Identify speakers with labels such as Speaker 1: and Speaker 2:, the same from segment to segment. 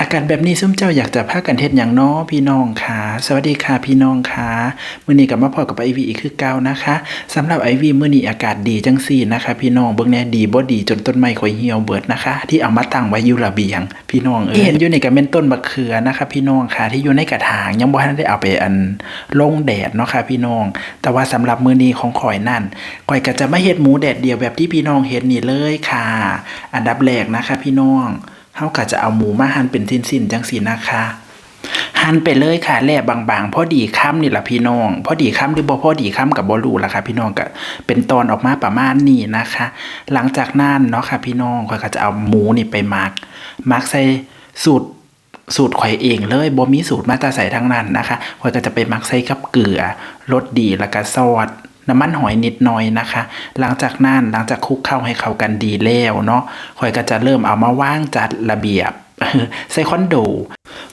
Speaker 1: อากาศแบบนี้ซุ่มเจ้าอยากจะพากันเฮ็ดอย่างน้อพี่น้องค่ะสวัสดีค่ะพี่น้องค่ะมื้อนี้ก็มาพอกับไอวีอีกคือเก่านะคะสำหรับไอวีมื้อนี้อากาศดีจังซี่นะคะ พี่น้องเบิ่งแน่ดีบ่ดีจนต้นไม้ข่อยเหี่ยวเบิดนะคะ ที่เอามาตั้งไว้อยู่ระเบียง พี่น้องเอ้ยที่เห็นอยู่นี่ก็เป็นต้นมะเขือนะคะ พี่น้องค่ะที่อยู่ในกระถางยังบ่ทันได้เอาไปอันลงแดดเนาะค่ะพี่น้อง แต่ว่าสำหรับมื้อนี้ของข่อยนั่นข่อยก็จะมาเฮ็ดหมูแดดเดียวแบบที่พี่น้องเห็นนี่เลยค่ะ อันดับแรกนะคะ พี่น้อง เฮาก็จะเอาหมูมาหั่นเป็นสิ้นๆจังสีนะคะหั่นไปเลยค่ะแล่บางๆพอดีค้ำนี่ล่ะพี่น้อง พอดีค้ำหรือบ่พอดีค้ำกับบ่รู้ล่ะค่ะพี่น้องก็เป็นตอนออกมาประมาณนี้นะคะ หลังจากนั้นเนาะค่ะพี่น้องข่อยก็จะเอาหมูนี่ไปหมักหมักใส่สูตรสูตรข่อยเองเลยบ่มีสูตรมาตาใส่ทั้งนั้นนะคะข่อยก็จะไปหมักใส่กับเกลือรสดีแล้วก็ซอส น้ำมันหอยนิดหน่อยนะคะ หลังจากนั้นหลังจากคลุกเข้าให้เข้ากันดีแล้วเนาะข่อยก็จะเริ่มเอามาว่างจัดระเบียบใส่คอนโด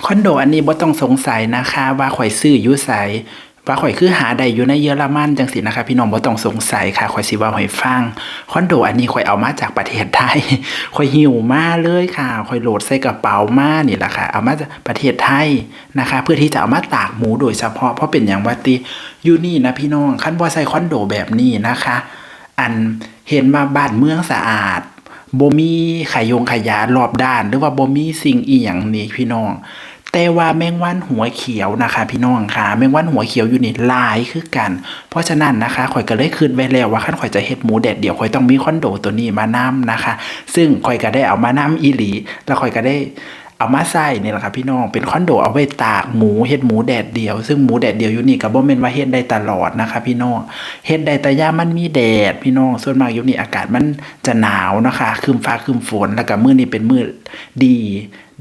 Speaker 1: คอนโดอันนี้บ่ต้องสงสัยนะคะ ว่าข่อยซื้ออยู่ใส ว่าข่อยคือหาได้อยู่ในเยอรมันจังสินะคะพี่น้องบ่ต้องสงสัยค่ะข่อยสิว่าให้ฟังคอนโดอันนี้ข่อยเอามาจากประเทศไทยข่อยหิวมาเลยค่ะข่อยโหลดใส่กระเป๋ามานี่แหละค่ะ เอามาจากประเทศไทยนะคะ เพื่อที่จะเอามาตากหมูโดยเฉพาะเพราะเป็นอย่างว่าติอยู่นี่นะพี่น้องคันบ่ใส่คอนโดแบบนี้นะคะ อันเห็นว่าบ้านเมืองสะอาดบ่มีขยงขยะรอบด้าน หรือว่าบ่มีสิ่งอีหยังนี่พี่น้อง แต่ว่าแมงวันหัวเขียวนะคะ พี่น้องค่ะแมงวันหัวเขียวอยู่นี่ลายคือกัน เพราะฉะนั้นนะคะข่อยก็เลยคืนไว้แล้วว่าคันข่อยจะเฮ็ดหมูแดดเดี๋ยวข่อยต้องมีคอนโดตัวนี้มานํนะคะ ซึ่งข่อยก็ได้เอามานํอีหลี แล้วข่อยก็ได้ เอามาใส่นี่แหละค่ะพี่น้องเป็นคอนโดเอาไว้ตากหมูเฮ็ดหมูแดดเดียว ซึ่งหมูแดดเดียวอยู่นี่ก็บ่แม่นว่าเฮ็ดได้ตลอดนะคะพี่น้องเฮ็ดได้แต่ย่ามันมีแดดพี่น้องส่วนมากอยู่นี่อากาศมันจะหนาวนะคะครึมฟ้าครึมฝนแล้วก็มื้อนี้เป็นมื้อดี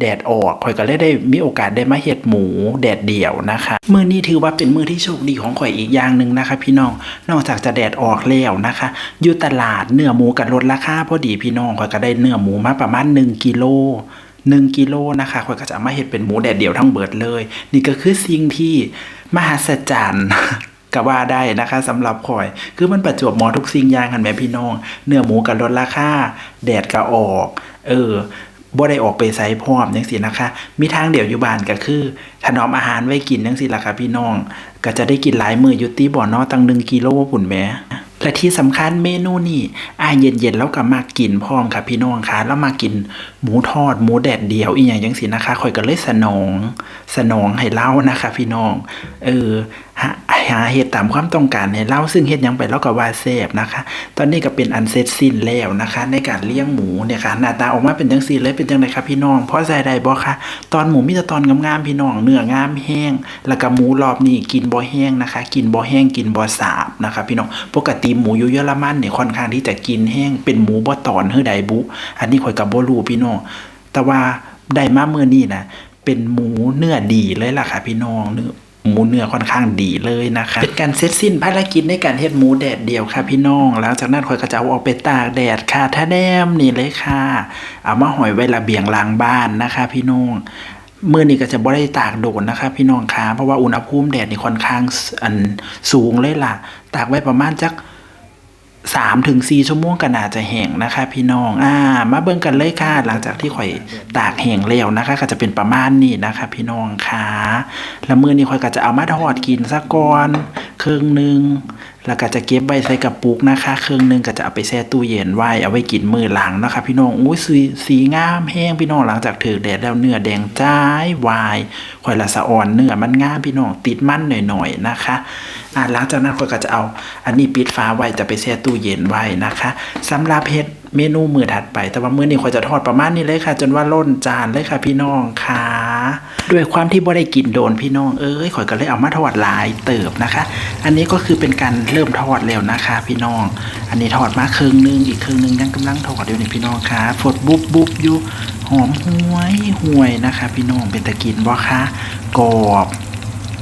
Speaker 1: แดดออกข่อยก็เลยได้มีโอกาสได้มาเฮ็ดหมูแดดเดี่ยวนะคะมือนี้ถือว่าเป็นมือที่โชคดีของข่อยอีกอย่างหนึ่งนะคะ พี่น้องนอกจากจะแดดออกแล้วนะคะอยู่ตลาดเนื้อหมูกันลดราคาพอดีพี่น้องข่อยก็ได้เนื้อหมูมาประมาณ1กิโล 1กิโลนะคะข่อยก็จะเอามาเฮ็ดเป็นหมูแดดเดียวทั้งเบิดเลย นี่ก็คือสิ่งที่มหัศจรรย์ก็ว่าได้นะคะสำหรับข่อย คือมันประจวบเหมอทุกสิ่งอย่างกันแม่พี่น้อง เนื้อหมูกันลดราคาแดดก็ออก เออบ่ได้ออกไปไสพร้อมจังซี่นะคะ มีทางเดียวอยู่บ้านก็คือถนอมอาหารไว้กินจังซี่ล่ะค่ะพี่น้อง ก็จะได้กินหลายมืออยู่ติบ่เนาะตั้ง1กิโลพุ่นแม และที่สำคัญเมนูนี่อายเย็นๆแล้วก็มากินพร้อมค่ะพี่น้องค่ะแล้วมากินหมูทอดหมูแดดเดียวอีหยังจังสินะคะข่อยก็เลยสนอง สนองให้เล่านะคะ พี่น้อง เออ หาหาเฮ็ดตามความต้องการให้เล่าซึ่งเฮ็ดยังไปแล้วก็ว่าแซ่บนะคะ ตอนนี้ก็เป็นอันเสร็จสิ้นแล้วนะคะ ในการเลี้ยงหมูเนี่ยค่ะหน้าตาออกมาเป็นจังซี่เลยเป็นจังไดครับพี่น้องเพอใจได้บ่คะตอนหมูมีแต่ตอนงามๆพี่น้องเนื้องามแห้ง แล้วก็หมูรอบนี้กินบ่แห้งนะคะ กินบ่แห้งกินบ่สาบนะคะพี่น้องปกติหมูอยู่เยอรมันเนี่ยค่อนข้างที่จะกินแห้งเป็นหมูบ่ตอนเฮือใดบุ อันนี้ข่อยก็บ่รู้พี่น้องแต่ว่าได้มาเมื้อนี้นะเป็นหมูเนื้อดีเลยล่ะค่ะพี่น้องเนื้อ มูเนื้อค่อนข้างดีเลยนะคะเป็นการเสร็จสิ้นภารกิจในการเฮ็ดหมูแดดเดียวค่ะพี่น้องหลังจากนั้นคอยก็จะเอาออกไปตากแดดค่ะถ้าแนมนี่เลยค่ะ เอามาหอยไว้ระเบียงหลังบ้านนะคะ พี่น้องมื่อนี้ก็จะบ่ได้ตากโดดนะคะพี่น้องคะเพราะว่าอุณหภูมิแดดนี่ค่อนข้างอันสูงเลยล่ะ ตากไว้ประมาณจัก สามถึงสี่ชั่วโมงก็น่าจะแห้งนะคะ พี่น้องอ่ามาเบิ่งกันเลยค่ะ หลังจากที่ข่อยตากแห้งแล้วนะคะ ก็จะเป็นประมาณนี้นะคะ พี่น้องค่ะแล้วมื้อนี้ข่อยก็จะเอามาทอดกินซะก่อนครึ่งหนึ่ง แล้วก็จะเก็บไว้ใส่กระปุกนะคะ เครื่องหนึงก็จะเอาไปแช่ตู้เย็นไว้เอาไว้กินมือหลังนะคะ พี่น้องอุ้ยสีสีงามแห้งพี่น้องหลังจากถือแดดแล้วเนื้อแดงจ้ายวายข่อยละสะอ่อนเนื้อมันงามพี่น้องติดมันหน่อยๆนะคะอะหลังจากนั้นข่อยก็จะเอา อันนี้ปิดฟ้าไว้จะไปแช่ตู้เย็นไว้นะคะสำหรับเฮ็ด เมนูมือถัดไป แต่ว่ามื้อนี้ข่อยจะทอดประมาณนี้เลยค่ะ จนว่าล้นจานเลยค่ะพี่น้องค่ะด้วยความที่บ่ได้กินโดนพี่น้องเอ้ยข่อยก็เลยเอามาทอดหลายเติบนะคะ อันนี้ก็คือเป็นการเริ่มทอดแล้วนะคะ พี่น้อง อันนี้ทอดมาครึ่งหนึงอีกครึ่งหนึงยังกำลังทอดอยู่นี่พี่น้องค่ะฝดบุบบุบอยู่หอมห่วยห่วยนะคะ พี่น้องเป็นตะกินบ่คะกรอบ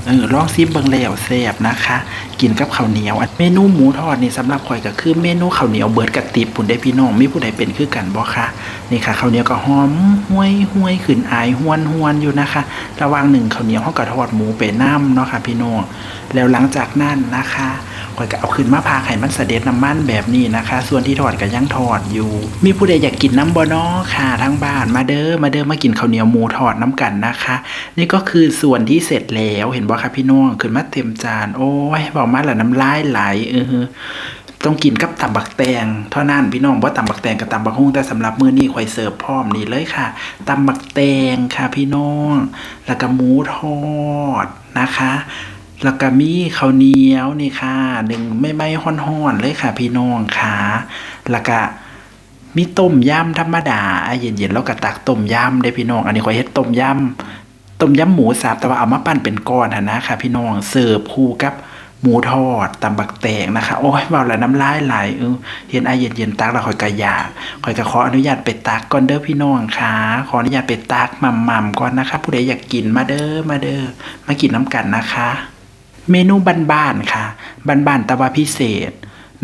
Speaker 1: เออลองซิมเบิงแล้วแซ่บนะคะ กินกับข้าวเหนียวเมนูหมูทอดนี่สำหรับข่อยก็คือเมนูข้าวเหนียวเบิดกระติบผุนได้พี่น้องมีผู้ใดเป็นคือกันบ่คะนี่ค่ะข้าวเหนียวก็หอมห้วยห้วยขึ้นอายห้วนห้วนอยู่นะคะ ระวังหนึ่งข้าวเหนียวเฮาก็ทอดหมูไปน้ำเนาะค่ะพี่น้องแล้วหลังจากนั้นนะคะ ข่อยข่อยก็เอาขึ้นมาพาไข่มันเสด็จน้ำมันแบบนี้นะคะ ส่วนที่ทอดก็ยังทอดอยู่ มีผู้ใดอยากกินน้ำบอนอค่ะทั้งบ้านมาเด้อมาเด้อมากินข้าวเหนียวหมูทอดน้ำกันนะคะ นี่ก็คือส่วนที่เสร็จแล้วเห็นบ่คะพี่น้องขึ้นมาเต็มจาน โอ้ยบอกมาและน้ำลายไหลเออต้องกินกับตำบักแตงเท่านั้นพี่น้องว่าตำบักแตงกับตำบักฮุ่งแต่สำหรับมื้อนี้ข่อยเสิร์ฟพร้อมนี่เลยค่ะตำบักแตงค่ะพี่น้อง แล้วก็หมูทอดนะคะ แล้วก็มีข้าวเหนียวนี่ค่ะหนึ่งไม่ไม่ห้อนๆเลยค่ะ พี่น้องค่ะแล้วก็มีต้มยำธรรมดาอะเย็นๆแล้วก็ตักต้มยำได้พี่น้อง อันนี้ข่อยเฮ็ดต้มยำต้มยำหมูสับแต่ว่าเอามาปั้นเป็นก้อนนะค่ะ พี่น้องเสิร์ฟคู่กับหมูทอดตำบักแตงนะคะ โอ้ยเบาแล้วน้ำลายไหลเออเห็นไอเย็นๆตักแล้วคอยกระยากคอยกระขออนุญาตไปตักก่อนเด้อพี่น้องค่ะขออนุญาตไปตักหม่ำๆก่อนนะคะ ผู้ใดอยากกินมาเด้อมาเด้อมากินน้ำกันนะคะ เมนูบ้านๆค่ะบ้านๆแต่ว่าพิเศษ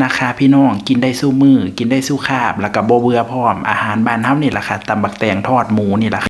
Speaker 1: นะคะ พี่น้องกินได้สู้มือ กินได้สู้คาบ แล้วก็โบเบือพร้อมอาหารบ้านเฮานี่แหละค่ะตำบักแตงทอดหมูนี่แหละค่ะ